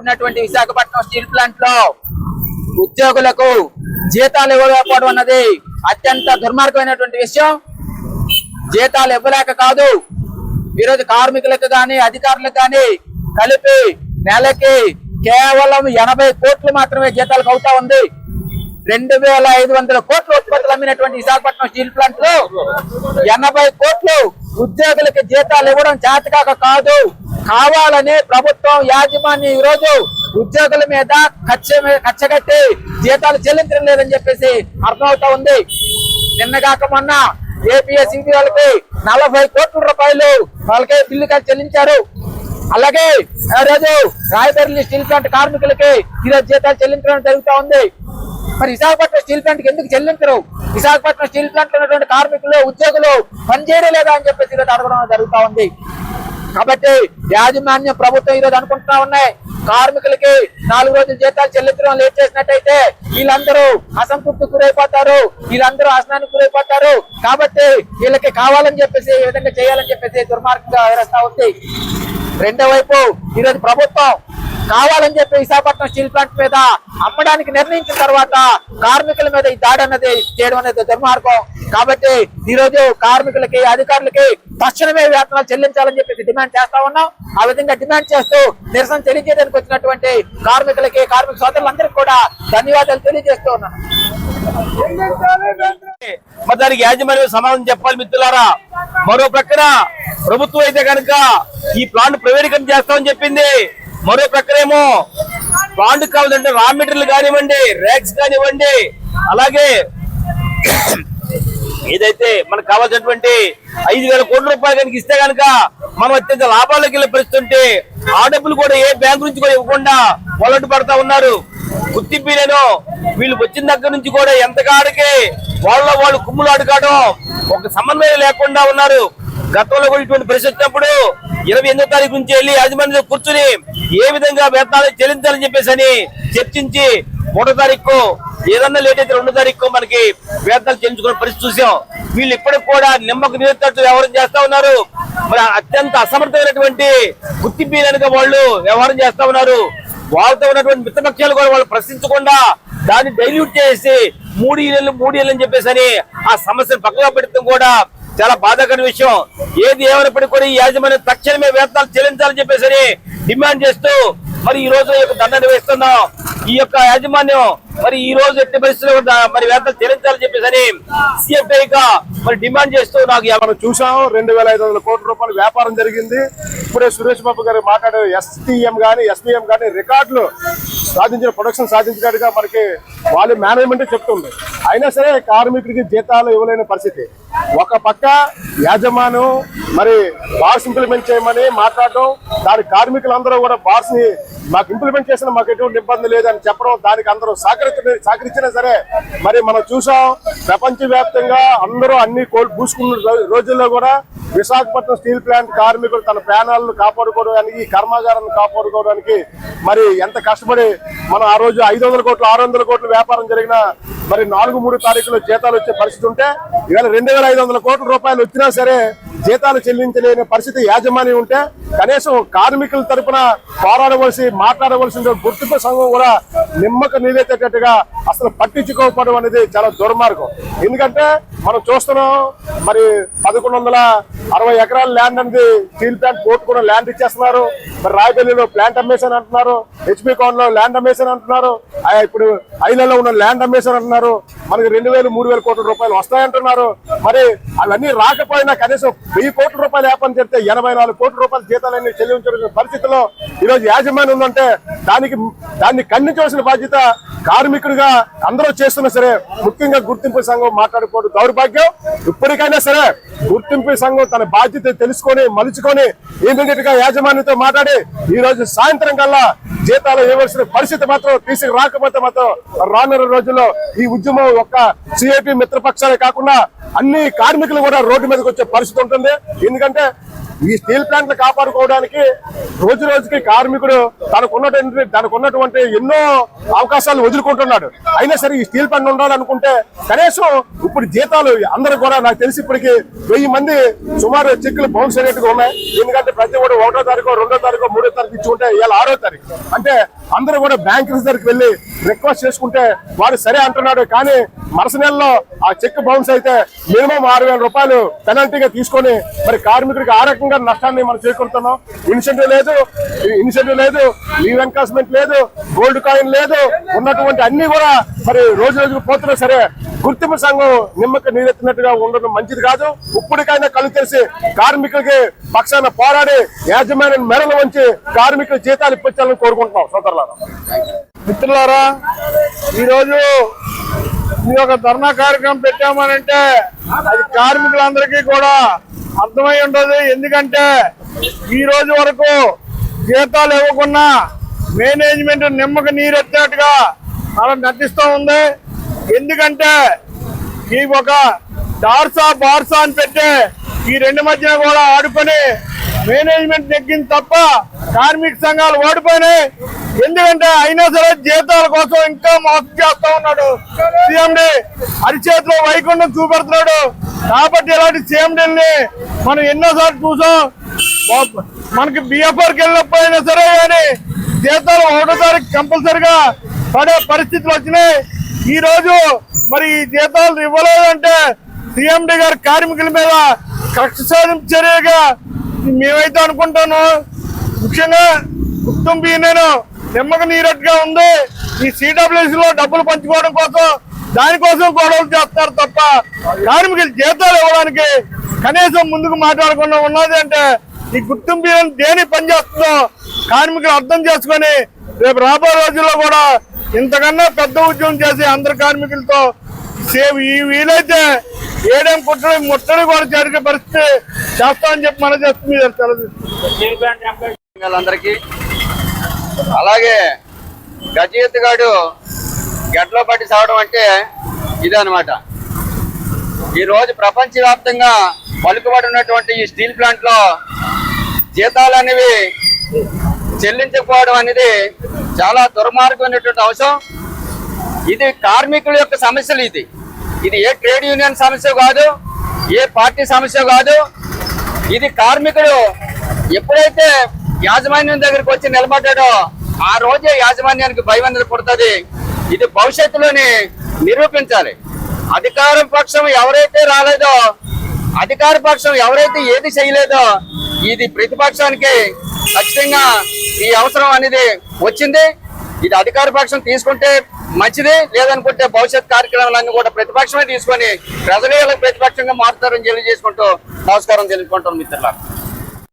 ఉన్నటువంటి విశాఖపట్నం స్టీల్ ప్లాంట్లో ఉద్యోగులకు జీతాలు ఇవ్వకపోవడం అన్నది అత్యంత దుర్మార్గమైనటువంటి విషయం. జీతాలు ఇవ్వలేక కాదు ఈరోజు కార్మికులకు గాని అధికారులకు గాని కలిపి నెలకి కేవలం ఎనభై కోట్లు మాత్రమే జీతాలకు అవుతా ఉంది. రెండు వేల ఐదు వందల కోట్ల ఉత్పత్తులు అమ్మినటువంటి విశాఖపట్నం స్టీల్ ప్లాంట్లో ఎనభై కోట్లు ఉద్యోగులకి జీతాలు ఇవ్వడం చేతకాక కాదు. కావాలని ప్రభుత్వం యాజమాన్యం ఈ రోజు ఉద్యోగుల మీద కచ్చ కచ్చగట్టి జీతాలు చెల్లించడం లేదని చెప్పేసి అర్థమవుతా ఉంది. నిన్నగాక మొన్న ఏపీఎస్ వాళ్ళకి నలభై కోట్ల రూపాయలు వాళ్ళకే బిల్లు చెల్లించారు. అలాగే ఆ రోజు స్టీల్ ప్లాంట్ కార్మికులకి ఈరోజు జీతాలు చెల్లించడం జరుగుతూ ఉంది. మరి విశాఖపట్నం స్టీల్ ప్లాంట్కి ఎందుకు చెల్లించరు? విశాఖపట్నం స్టీల్ ప్లాంట్లో ఉన్నటువంటి కార్మికులు ఉద్యోగులు పనిచేయడం లేదా అని చెప్పేసి ఈరోజు అడగడం జరుగుతూ ఉంది. కాబట్టి యాజమాన్యం ప్రభుత్వం ఈరోజు అనుకుంటా ఉన్నాయి. కార్మికులకి నాలుగు రోజులు జీతాలు చెల్లించడం లేట్ చేసినట్టయితే వీళ్ళందరూ అసంతృప్తి గురైపోతారు. వీళ్ళందరూ అసనానికి గురైపోతారు. కాబట్టి వీళ్ళకి కావాలని చెప్పేసి ఈ విధంగా చేయాలని చెప్పేసి దుర్మార్గంగా వ్యవస్థ ఉంది. రెండో వైపు ఈరోజు ప్రభుత్వం కావాలని చెప్పి విశాఖపట్నం స్టీల్ ప్లాంట్ మీద అమ్మడానికి నిర్ణయించిన తర్వాత కార్మికుల మీద ఈ దాడి అనేది చేయడం అనేది దుర్మార్గం. కాబట్టి ఈ రోజు కార్మికులకి అధికారులకి తక్షణమే వేతనాలు చెల్లించాలని చెప్పి డిమాండ్ చేస్తా ఉన్నాం. ఆ విధంగా డిమాండ్ చేస్తూ నిరసన తెలియజేయడానికి వచ్చినటువంటి కార్మికులకి కార్మిక సోదరులందరికీ కూడా ధన్యవాదాలు తెలియజేస్తూ ఉన్నాను మరి దానికి యాజమాన్యం సమాధానం చెప్పాలి మిత్రులారా. మరో ప్రక్కన ప్రభుత్వం అయితే కనుక ఈ ప్లాంట్ ప్రైవేటీకరణ చేస్తామని చెప్పింది. మరో ప్రక్కన బాండ్ కావాలంటే రా మెటీరియల్ కానివ్వండి ర్యాక్స్ కానివ్వండి అలాగే ఏదైతే మనకు కావాల్సినటువంటి ఐదు వేల కోట్ల రూపాయలు కనుక ఇస్తే కనుక మనం అత్యంత లాభాల్లోకి వెళ్ళి పరిస్థితుంటే ఆ డబ్బులు కూడా ఏ బ్యాంకు నుంచి కూడా ఇవ్వకుండా మొదలు పడతా ఉన్నారు. గుర్తింపు నేను వీళ్ళు వచ్చిన దగ్గర నుంచి కూడా ఎంతకాడికి వాళ్ళ వాళ్ళు కుమ్ములు అడగడం ఒక సమన్వయం లేకుండా ఉన్నారు. గతంలో కూడా ఇటువంటి పరిస్థితి వచ్చినప్పుడు ఇరవై ఎనిమిదో తారీఖు నుంచి వెళ్ళి యాజమాన్యంతో కూర్చుని ఏ విధంగా వేతనాలు చెల్లించాలని చెప్పేసి అని చర్చించి ఒకటో తారీఖు ఏదన్నా లేట్ అయితే రెండో తారీఖు మనకి వేతనాలు చెల్లించుకునే పరిస్థితి చూసాం. వీళ్ళు ఇప్పటికి కూడా నిమ్మకు నీరుతట్టు వ్యవహారం చేస్తా ఉన్నారు. మరి అత్యంత అసమర్థమైనటువంటి గుర్తింపు వాళ్ళు వ్యవహారం చేస్తా ఉన్నారు. వాళ్ళతో ఉన్నటువంటి మిత్రపక్షాలు కూడా వాళ్ళు ప్రశ్నించకుండా దాన్ని డైల్యూట్ చేసి మూడు ఇళ్ళు మూడు ఇళ్ళు అని చెప్పేసి అని ఆ సమస్యను పక్కగా పెడతాం కూడా చాలా బాధాకర విషయం. ఏది ఏమైనప్పటికీ కూడా ఈ యాజమాన్యం తక్షణమే వేతనాలు చెల్లించాలని చెప్పేసి డిమాండ్ చేస్తూ మరి ఈ రోజు ఈ యొక్క వేస్తున్నాం. ఈ యొక్క యాజమాన్యం మరి ఈ రోజు ఎట్టి పరిస్థితుల్లో మరి వేతనాలు చెల్లించాలని చెప్పేసి సిఎఫ్ఐ గా మరి డిమాండ్ చేస్తూ నాకు మనం చూసాం రెండు వేల ఐదు వందల కోట్ల రూపాయలు వ్యాపారం జరిగింది. ఇప్పుడే సురేష్ బాబు గారు మాట్లాడే ఎస్టీఎం గానీ ఎస్పీఎం గానీ రికార్డులు సాధించిన ప్రొడక్షన్ సాధించినట్టుగా మనకి వాళ్ళు మేనేజ్మెంట్ చెప్తుంది. అయినా సరే కార్మికుడికి జీతాలు ఇవ్వలేని పరిస్థితి. ఒక పక్క యాజమాన్యం మరి బార్స్ ఇంప్లిమెంట్ చేయమని మాట్లాడడం దాని కార్మికులందరూ కూడా బార్స్ని మాకు ఇంప్లిమెంట్ చేసిన మాకు ఎటువంటి ఇబ్బంది లేదని చెప్పడం దానికి అందరూ సహకరి సహకరించినా సరే మరి మనం చూసాం ప్రపంచవ్యాప్తంగా అందరూ అన్ని కోల్ పూసుకున్న రోజుల్లో కూడా విశాఖపట్నం స్టీల్ ప్లాంట్ కార్మికులు తన ప్రాణాలను కాపాడుకోవడానికి ఈ కర్మాగారాన్ని కాపాడుకోవడానికి మరి ఎంత కష్టపడి మనం ఆ రోజు ఐదు వందల కోట్లు ఆరు వందల కోట్లు వ్యాపారం జరిగిన మరి నాలుగు మూడు తారీఖులో జీతాలు వచ్చే పరిస్థితి ఉంటే ఇవాళ రెండు వేల ఐదు వందల కోట్ల రూపాయలు వచ్చినా సరే జీతాలు చెల్లించలేని పరిస్థితి యాజమాన్యం ఉంటే కనీసం కార్మికుల తరపున పోరాడవలసి మాట్లాడవలసిన గుర్తింపు సంఘం కూడా నిమ్మక నీరెత్తేటట్టుగా అసలు పట్టించుకోకపోవడం అనేది చాలా దుర్మార్గం. ఎందుకంటే మనం చూస్తున్నాం మరి పదకొండు వందల అరవై ఎకరాల ల్యాండ్ అనేది స్టీల్ ప్లాంట్ కోర్టు కూడా ల్యాండ్ ఇచ్చేస్తున్నారు. మరి రాయపల్లిలో ప్లాంట్ అమ్మేశాను అంటున్నారు హెచ్పి కాన్లో ల్యాండ్ అమ్మేశాను అంటున్నారు ఆ ఇప్పుడు ఐలలో ఉన్న ల్యాండ్ అమ్మేశాను అంటున్నారు మనకి రెండు వేలు మూడు వేల కోట్ల రూపాయలు వస్తాయంటున్నారు. మరి అవన్నీ రాకపోయినా కనీసం వెయ్యి కోట్ల రూపాయలు వ్యాపారం చేస్తే ఎనభై నాలుగు కోట్ల రూపాయల జీతాలన్నీ చెల్లించాల్సిన పరిస్థితిలో ఈరోజు యాజమాన్యం ఉందంటే దానికి దాన్ని ఖండించవలసిన బాధ్యత కార్మికుడిగా అందరూ చేస్తున్నా సరే ముఖ్యంగా గుర్తింపు సంఘం మాట్లాడుకోవడం దౌర్భాగ్యం. ఇప్పటికైనా సరే గుర్తింపు సంఘం తన బాధ్యత తెలుసుకొని మలుచుకొని ఇమీడియట్గా యాజమాన్యంతో మాట్లాడి ఈ రోజు సాయంత్రం కల్లా జీతాలు ఇవ్వాల్సిన పరిస్థితి మాత్రం తీసుకు రాకపోతే మాత్రం రానున్న రోజుల్లో ఈ ఉద్యమం ఒక్క సిఐపి మిత్రపక్షాలే కాకుండా అన్ని కార్మికులు కూడా రోడ్డు మీదకి వచ్చే పరిస్థితి ఉంటుంది. ఎందుకంటే ఈ స్టీల్ ప్లాంట్ కాపాడుకోవడానికి రోజు రోజుకి కార్మికుడు తనకున్నటువంటి తనకున్నటువంటి ఎన్నో అవకాశాలు వదులుకుంటున్నాడు. అయినా సరే ఈ స్టీల్ ప్లాంట్ ఉండాలనుకుంటే కనీసం ఇప్పుడు జీతాలు అందరూ కూడా నాకు తెలిసి ఇప్పటికి వెయ్యి మంది సుమారు చెక్కులు బౌన్స్ అయినట్టుగా ఉన్నాయి. ఎందుకంటే ప్రతి ఒక్కరు ఒకటో తారీఖు రెండో తారీఖు మూడో తారీఖు ఇచ్చి ఉంటే ఇవాళ ఆరో తారీఖు. అంటే అందరూ కూడా బ్యాంక్ దగ్గరికి వెళ్ళి రిక్వెస్ట్ చేసుకుంటే వాడు సరే అంటున్నాడు కానీ మరుస నెలలో ఆ చెక్ బౌన్స్ అయితే మినిమం ఆరు వేల రూపాయలు పెనాల్టీగా తీసుకొని మరి కార్మికుడికి ఆ రకంగా నష్టాన్ని మనం చేకూరుతున్నాం. ఇన్సెంటివ్ లేదు ఇన్సెంటివ్ లేదు లీవ్ ఎన్కాస్మెంట్ లేదు గోల్డ్ కాయిన్ లేదు ఉన్నటువంటి అన్ని కూడా మరి రోజు రోజుకు పోతున్నా సరే గుర్తింపు సంఘం నిమ్మక నీరెత్తినట్టుగా ఉండడం మంచిది కాదు. ఇప్పటికైనా కళ్ళు తెరిచి కార్మికులకి పక్షాన పోరాడి యాజమాన్యం మెడలు వంచి కార్మికుల జీతాలు ఇప్పించాలని కోరుకుంటున్నాం సోదరులారా. మిత్రులారా ఈరోజు ఇది ఒక ధర్నా కార్యక్రమం పెట్టామనంటే అది కార్మికులందరికీ కూడా అర్థమై ఉండదు. ఎందుకంటే ఈ రోజు వరకు జీతాలు ఇవ్వకుండా మేనేజ్మెంట్ నిమ్మక నీరెత్తినట్టుగా అలా నటిస్తూ ఉంది. ఎందుకంటే ఈ ఒక డార్సా బార్సా అని పెట్టే ఈ రెండు మధ్యన కూడా ఆడుకొని మేనేజ్మెంట్ నెగ్గింది తప్ప కార్మిక సంఘాలు ఓడిపోయినాయి. ఎందుకంటే అయినా సరే జీతాల కోసం ఇంకా మోసం చేస్తా ఉన్నాడు. సీఎండి అరిచేతిలో వైకుంఠం చూపెడుతున్నాడు. కాబట్టి ఇలాంటి సీఎండీని మనం ఎన్నోసార్లు చూసాం. మనకి బిఎఫ్ఆర్కి వెళ్ళినప్పుడు అయినా సరే కానీ జీతాలు ఒకటో తారీఖు కంపల్సరిగా పడే పరిస్థితులు వచ్చినాయి. ఈ రోజు మరి ఈ జీతాలు ఇవ్వలేదంటే సీఎండి గారు కార్మికుల మీద కక్ష సాధింపు చర్యగా మేమైతే అనుకుంటాను. ముఖ్యంగా కుటుంబీ నేను నిమ్మకి నీరట్టుగా ఉంది. ఈ సిడబ్ల్యూసీ లో డబ్బులు పంచుకోవడం కోసం దానికోసం గొడవలు చేస్తారు తప్ప కార్మికులు జీతాలు ఇవ్వడానికి కనీసం ముందుకు మాట్లాడకుండా ఉన్నది అంటే ఈ గుర్తింపు దేని పనిచేస్తుందో కార్మికులు అర్థం చేసుకొని రేపు రాబోయే రోజుల్లో కూడా ఇంతకన్నా పెద్ద ఉద్యోగం చేసి అందరు కార్మికులతో సేవ్ ఈ వీలైతే ఏడేం కుట్టడం ముట్టడి కూడా జరిగే పరిస్థితి చేస్తామని చెప్పి మన చేస్తుంది తెలదు అలాగే గజయత్తుగాడు గడ్లో పట్టి సావడం అంటే ఇదే అనమాట ఈరోజు ప్రపంచవ్యాప్తంగా పలుకుబడి ఉన్నటువంటి ఈ స్టీల్ ప్లాంట్లో జీతాలు అనేవి చెల్లించకపోవడం అనేది చాలా దుర్మార్గమైనటువంటి అంశం. ఇది కార్మికుల యొక్క సమస్యలు ఇది. ఇది ఏ ట్రేడ్ యూనియన్ సమస్య కాదు ఏ పార్టీ సమస్య కాదు. ఇది కార్మికుడు ఎప్పుడైతే యాజమాన్యం దగ్గరికి వచ్చి నిలబడ్డాడో. ఆ రోజే యాజమాన్యానికి భయం అనేది పుడుతుంది. ఇది భవిష్యత్తులోని నిరూపించాలి. అధికారం పక్షం ఎవరైతే రాలేదో అధికార పక్షం ఎవరైతే ఏది చేయలేదో ఇది ప్రతిపక్షానికి ఖచ్చితంగా ఈ అవసరం అనేది వచ్చింది. ఇది అధికార పక్షం తీసుకుంటే మంచిది లేదనుకుంటే భవిష్యత్ కార్యక్రమాలన్నీ కూడా ప్రతిపక్షమే తీసుకొని ప్రజలే ప్రతిపక్షంగా మారుతారని తెలియజేసుకుంటూ నమస్కారం తెలుసుకుంటాం మిత్రులారా.